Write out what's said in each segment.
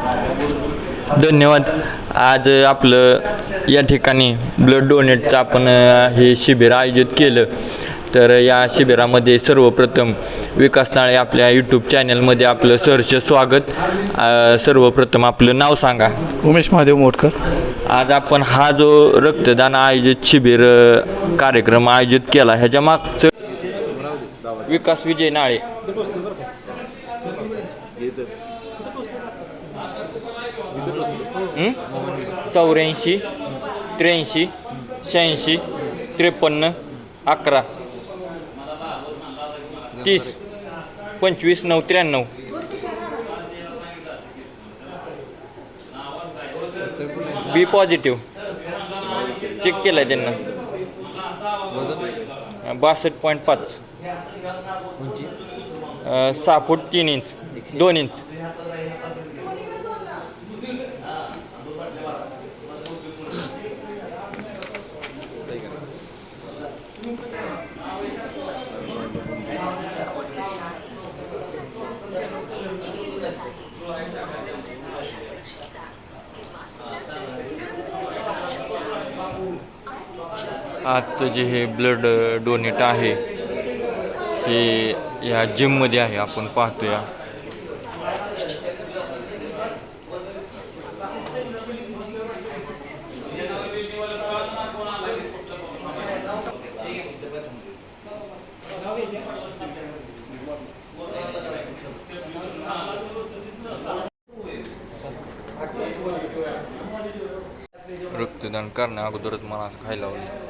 धन्यवाद. आज आपलं या ठिकाणी ब्लड डोनेटचं आपण हे शिबिर आयोजित केलं. तर या शिबिरामध्ये सर्वप्रथम विकास नाळे आपल्या यूट्यूब चॅनलमध्ये आपलं सहर्ष स्वागत. सर्वप्रथम आपलं नाव सांगा. उमेश महादेव मोटकर. आज आपण हा जो रक्तदान आयोजित शिबिर कार्यक्रम आयोजित केला ह्याच्या मागचं विकास विजय नाळे. चौऱ्याऐंशी त्र्याऐंशी शहाऐंशी त्रेपन्न अकरा. तीस. पंचवीस नऊ त्र्याण्णव. बी पॉझिटिव्ह. चेक केलं आहे त्यांना. बासष्ट पॉईंट पाच. सहा फूट तीन इंच दोन इंच. आजचं जे हे ब्लड डोनेट आहे हे या जिममध्ये आहे आपण पाहतोया. रक्तदान करण्या अगोदरच मला असं खायला लावले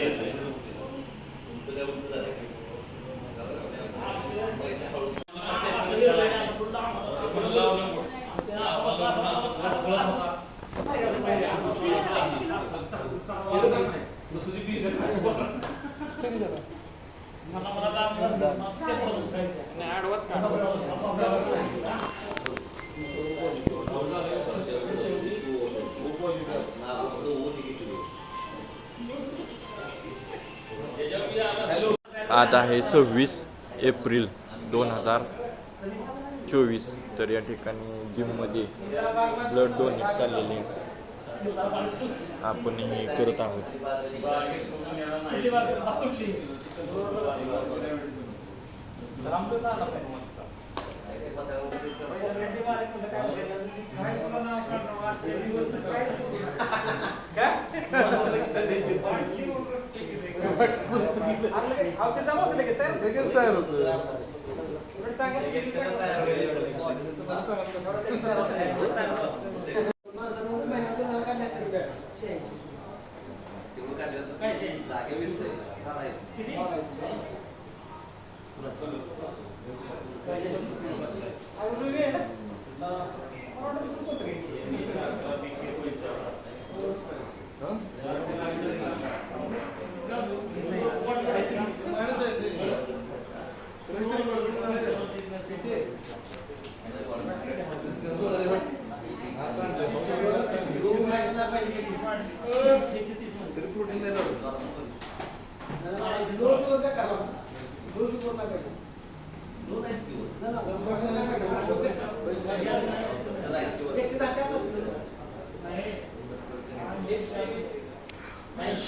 आज आहे सव्वीस एप्रिल दोन हजार चोवीस. तर या ठिकाणी जिममध्ये ब्लड डोनेट चाललेले आपण हे करत आहोत. ते जमा होते लगेच तयार लगेच तयार होतं काय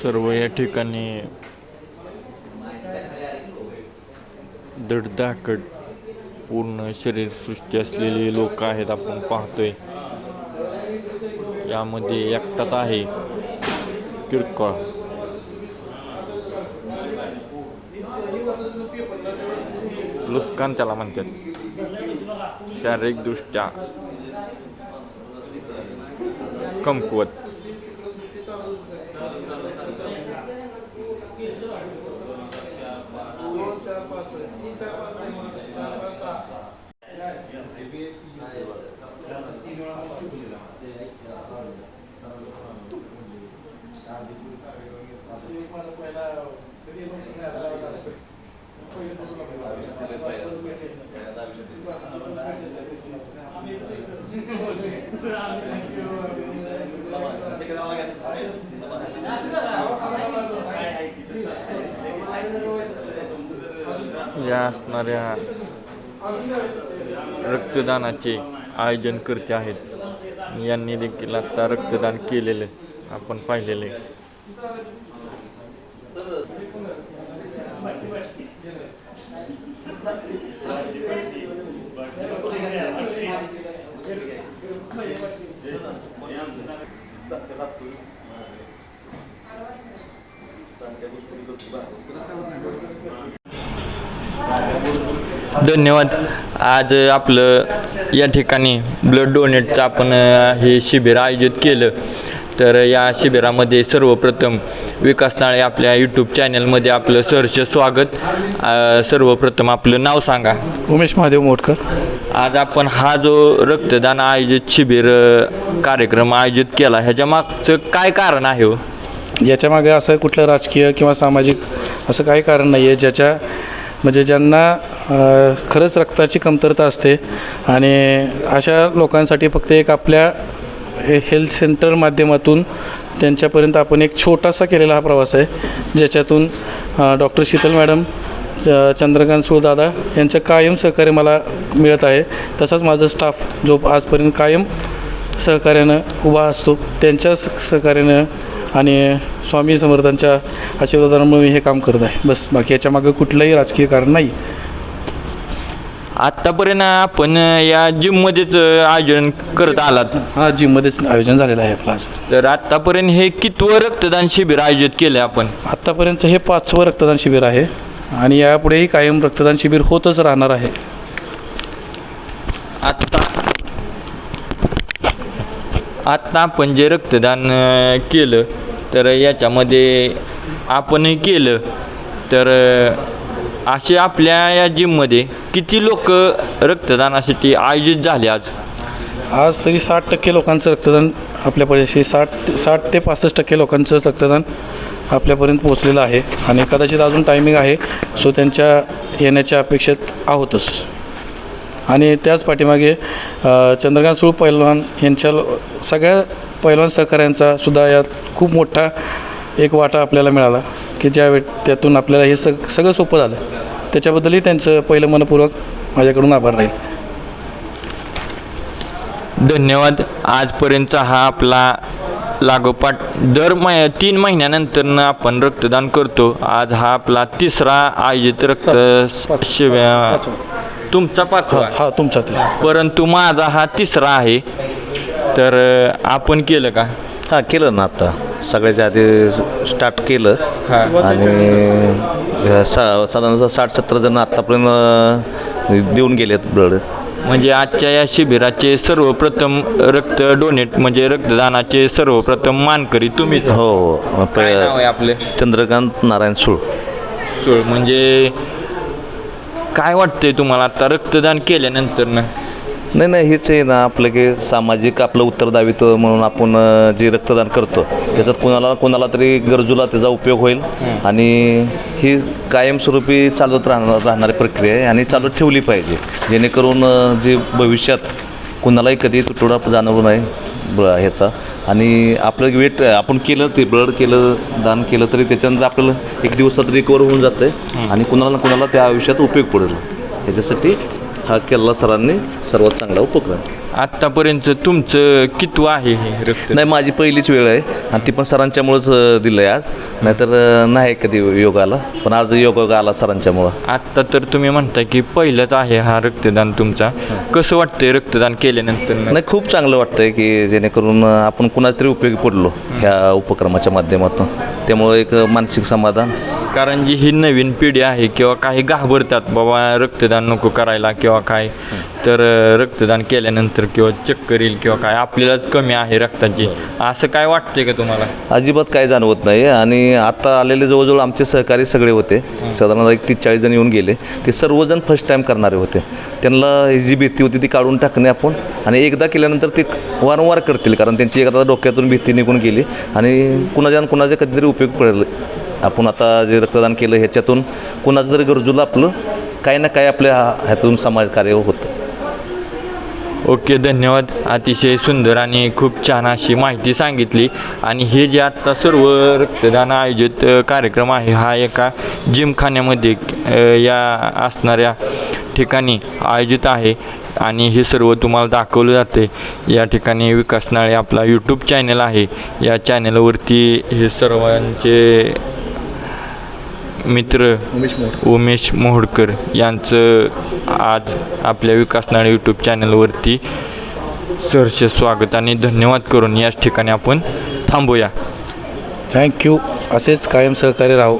सर्व या ठिकाणी दडदाकट पूर्ण शरीरसृष्टी असलेले लोक आहेत आपण पाहतोय. यामध्ये एकटाच आहे किरकोळ. लुस्कान त्याला म्हणतात. शारीरिकदृष्ट्या कमकुवत. या असणाऱ्या रक्तदानाचे आयोजनकर्ते आहेत. यांनी देखील आता रक्तदान केलेलं आपण पाहिलेलं आहे धन्यवाद. आज आपलं या ठिकाणी ब्लड डोनेटचं आपण हे शिबिर आयोजित केलं. तर या शिबिरामध्ये सर्वप्रथम विकास नाळे आपल्या यूट्यूब चॅनलमध्ये आपलं सहर्ष स्वागत. सर्वप्रथम आपलं नाव सांगा. उमेश महादेव मोटकर. आज आपण हा जो रक्तदान आयोजित शिबिर कार्यक्रम आयोजित केला ह्याच्या मागचं काय कारण आहे हो? याच्यामागे असं कुठलं राजकीय किंवा सामाजिक असं काही कारण नाही आहे ज्याच्या म्हणजे ज्यांना खरंच रक्ताची कमतरता असते आणि अशा लोकांसाठी फक्त एक आपल्या हेल्थ सेंटर माध्यमातून त्यांच्यापर्यंत आपण एक छोटासा केलेला हा प्रवास आहे ज्याच्यातून डॉक्टर शीतल मॅडम च- चंद्रकांत सुळदादा यांचं कायम सहकार्य मला मिळत आहे. तसाच माझा स्टाफ जो आजपर्यंत कायम सहकार्यानं उभा असतो त्यांच्या सहकार्यानं आणि स्वामी समर्थांच्या आशीर्वादामुळे मी हे काम करत आहे. बस बाकी याच्यामागं कुठलंही राजकीय कारण नाही. आत्तापर्यंत आपण या जिममध्येच आयोजन करत आलात. हा जिममध्येच आयोजन झालेलं आहे आपलं आज तर आत्तापर्यंत हे कितवं रक्तदान शिबिर आयोजित केलं आपण? आत्तापर्यंतचं हे पाचवं रक्तदान शिबिर आहे. आणि यापुढेही कायम रक्तदान शिबिर होतच राहणार आहे. आत्ता आत्ता आपण जे रक्तदान केलं तर याच्यामध्ये आपणही केलं. तर असे आपल्या या जिममध्ये किती लोक रक्तदानासाठी आयोजित झाले आज? आज तरी साठ टक्के लोकांचं रक्तदान आपल्यापाशी साठ साठ ते पासष्ट टक्के लोकांचं रक्तदान आपल्यापर्यंत पोहोचलेलं आहे आणि कदाचित अजून टायमिंग आहे सो त्यांच्या येण्याच्या अपेक्षेत आहोतच. आणि त्याच पाठीमागे चंद्रकांत सुळ पैलवान यांच्या सगळ्या पैलवान सहकाऱ्यांचा सुद्धा यात खूप मोठा एक वाटा आपल्याला मिळाला की ज्या वेळ त्यातून आपल्याला हे सग सगळं सोपं झालं. त्याच्याबद्दलही त्यांचं पहिलं मनपूर्वक माझ्याकडून आभार राहील. धन्यवाद. आजपर्यंतचा हा आपला लागोपाठ दर मै तीन महिन्यानंतर आपण रक्तदान करतो. आज हा आपला तिसरा आयोजित रक्त शिबिर तुमचा पाचवा. हा तुमचा परंतु माझा हा तिसरा आहे. तर आपण केलं का? हां केलं ना आत्ता सगळ्याच्या आधी स्टार्ट केलं. आणि सा साधारण साठ सत्तर जण आत्तापर्यंत देऊन गेलेत ब्लड म्हणजे आजच्या या शिबिराचे सर्वप्रथम रक्त डोनेट म्हणजे रक्तदानाचे सर्वप्रथम मानकरी तुम्हीच. हो हो. आपले चंद्रकांत नारायण सूळ. सोळ म्हणजे काय वाटतंय तुम्हाला? आता रक्तदान केल्यानंतर ना नाही नाही हेच आहे ना आपलं की सामाजिक आपलं उत्तरदायित्व म्हणून आपण जे रक्तदान करतो त्याच्यात कोणाला कोणाला तरी गरजूला त्याचा उपयोग होईल. आणि ही कायमस्वरूपी चालत राहणार राहणारी प्रक्रिया आहे आणि चालू ठेवली पाहिजे. जेणेकरून जे भविष्यात कोणालाही कधी तुटवडा जाणवू नये ब ह्याचा. आणि आपलं वेट आपण केलं ते ब्लड केलं दान केलं तरी त्याच्यानंतर आपल्याला एक दिवसात रिकवर होऊन जातं. आहे आणि कुणाला ना कुणाला त्या आयुष्यात उपयोग पडेल. याच्यासाठी हा केला सरांनी सर्वात चांगला उपक्रम. आत्तापर्यंत तुमचं कितवं आहे हे रक्त? नाही माझी पहिलीच वेळ आहे आणि ती पण सरांच्यामुळंच दिलं आहे आज. नाहीतर अं, नाही कधी योग आला पण आज योग आला सरांच्यामुळं. आत्ता तर तुम्ही म्हणताय की पहिलंच आहे हा रक्तदान तुमचा. कसं वाटतंय रक्तदान केल्यानंतर? नाही खूप चांगलं वाटतंय की जेणेकरून अं, आपण कुणाच तरी उपयोगी पडलो ह्या उपक्रमाच्या माध्यमातून. त्यामुळं एक मानसिक समाधान कारण जी ही नवीन पिढी आहे किंवा काही घाबरतात बाबा रक्तदान नको करायला किंवा काय तर रक्तदान केल्यानंतर किंवा चक्कर येईल किंवा काय आपल्यालाच कमी आहे रक्ताची. असं काय वाटतंय का तुम्हाला? अजिबात काय जाणवत नाही आणि आता आलेले जवळजवळ आमचे सहकारी सगळे होते. साधारण एक तीस चाळीस जण येऊन गेले. ते सर्वजण फर्स्ट टाईम करणारे होते. त्यांना ही जी भीती होती ती काढून टाकणे आपण आणि एकदा केल्यानंतर ते वारंवार करतील. कारण त्यांची एकदा डोक्यातून भीती निघून गेली आणि कुणाच्या कुणाच्या कधीतरी उपयोग पडेल आपण आता जे रक्तदान केलं ह्याच्यातून कुणाचं जरी गरजूला आपलं काही ना काही आपल्या ह्यातून समाजकार्य होतं. ओके धन्यवाद. अतिशय सुंदर आणि खूप छान अशी माहिती सांगितली. आणि हे जे आत्ता सर्व रक्तदान आयोजित कार्यक्रम आहे हा एका जिमखान्यामध्ये या असणाऱ्या ठिकाणी आयोजित आहे. आणि हे सर्व तुम्हाला दाखवलं जाते. या ठिकाणी विकास नाळे आपला यूट्यूब चॅनल आहे. या चॅनलवरती हे सर्वांचे मित्र उमेश मोहोडकर यांचं आज आपल्या विकास नाळे यूट्यूब चॅनलवरती सहर्ष स्वागत आणि धन्यवाद करून याच ठिकाणी आपण थांबूया. थँक्यू असेच कायम सहकार्य राहू.